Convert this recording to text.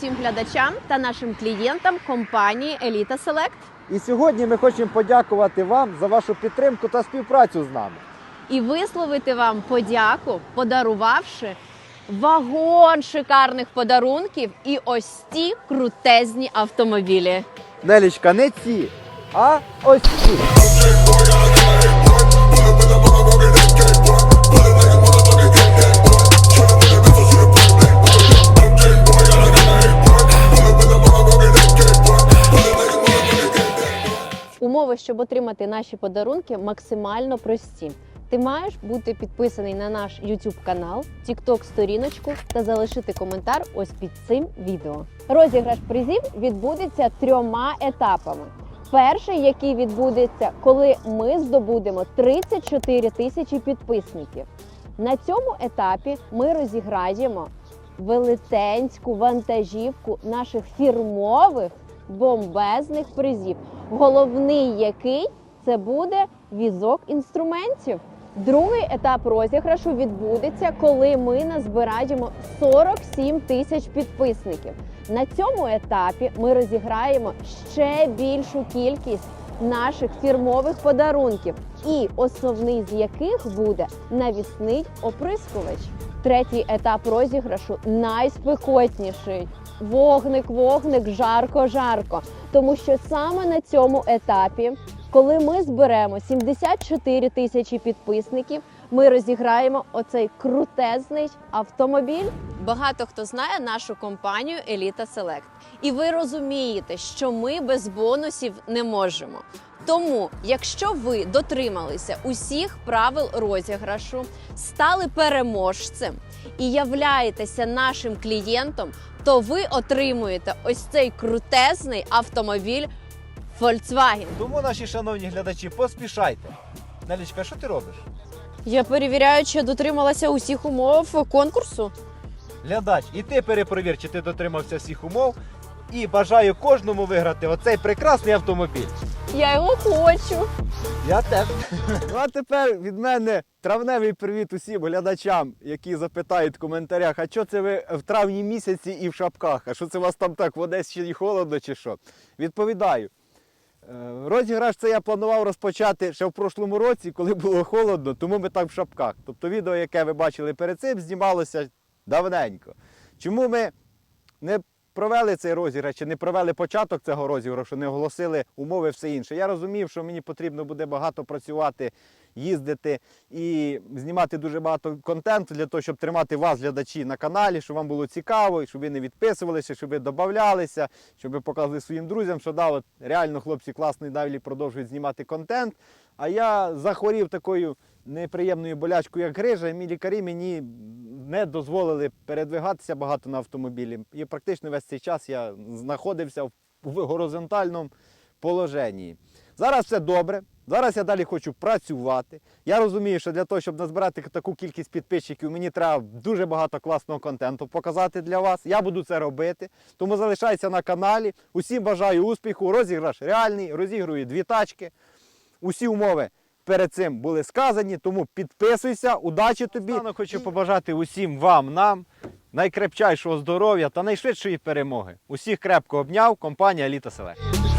усім глядачам та нашим клієнтам компанії Еліта Селект І сьогодні ми хочемо подякувати вам за вашу підтримку та співпрацю з нами. і висловити вам подяку, подарувавши вагон шикарних подарунків і ось ці крутезні автомобілі. Нелічка, не ці, а ось ці. Умови, щоб отримати наші подарунки, максимально прості. Ти маєш бути підписаний на наш YouTube канал, TikTok сторіночку та залишити коментар ось під цим відео. Розіграш призів відбудеться трьома етапами. Перший, який відбудеться, коли ми здобудемо 34 тисячі підписників. На цьому етапі ми розіграємо велетенську вантажівку наших фірмових бомбезних призів. Головний який це буде візок інструментів. Другий етап розіграшу відбудеться, коли ми назбираємо 47 тисяч підписників. На цьому етапі ми розіграємо ще більшу кількість наших фірмових подарунків, і основний з яких буде навісний оприскувач. Третій етап розіграшу найспекотніший. Вогник, вогник, жарко, жарко. Тому що саме на цьому етапі, коли ми зберемо 74 тисячі підписників, ми розіграємо оцей крутезний автомобіль. Багато хто знає нашу компанію Еліта Селект. І ви розумієте, що ми без бонусів не можемо. Тому, якщо ви дотрималися усіх правил розіграшу, стали переможцем і являєтеся нашим клієнтом, то ви отримуєте ось цей крутезний автомобіль Volkswagen. Тому, наші шановні глядачі, поспішайте. Нелічка, що ти робиш? Я перевіряю, чи дотрималася усіх умов конкурсу. Глядач, і ти перепровір, чи ти дотримався всіх умов. І бажаю кожному виграти оцей прекрасний автомобіль. Я його хочу. Я теж. Ну а тепер від мене травневий привіт усім глядачам, які запитають в коментарях, а що це ви в травні місяці і в шапках? А що це у вас там так в Одесі й холодно чи що? Відповідаю. Е, Розіграш це я планував розпочати ще в прошлому році, коли було холодно, тому ми так в шапках. Тобто відео, яке ви бачили перед цим, знімалося давненько. Чому ми не провели цей розіграш, чи не провели початок цього розіграшу, не оголосили умови, все інше. Я розумів, що мені потрібно буде багато працювати, їздити і знімати дуже багато контенту для того, щоб тримати вас, глядачі, на каналі, щоб вам було цікаво, щоб ви не відписувалися, щоб ви додавалися, щоб ви показали своїм друзям, що да, от реально хлопці класно і далі продовжують знімати контент. А я захворів такою неприємною болячкою, як грижа, і мій лікарі мені не дозволили передвигатися багато на автомобілі. І практично весь цей час я знаходився в горизонтальному положенні. Зараз все добре. Зараз я далі хочу працювати. Я розумію, що для того, щоб назбирати таку кількість підписчиків, мені треба дуже багато класного контенту показати для вас. Я буду це робити. Тому залишайся на каналі. Усім бажаю успіху. Розіграш реальний, розігрую дві тачки. Усі умови перед цим були сказані, тому підписуйся, удачі тобі. Я хочу побажати усім вам, нам найкрепчайшого здоров'я та найшвидшої перемоги. Усіх крепко обняв компанія Літа Селект.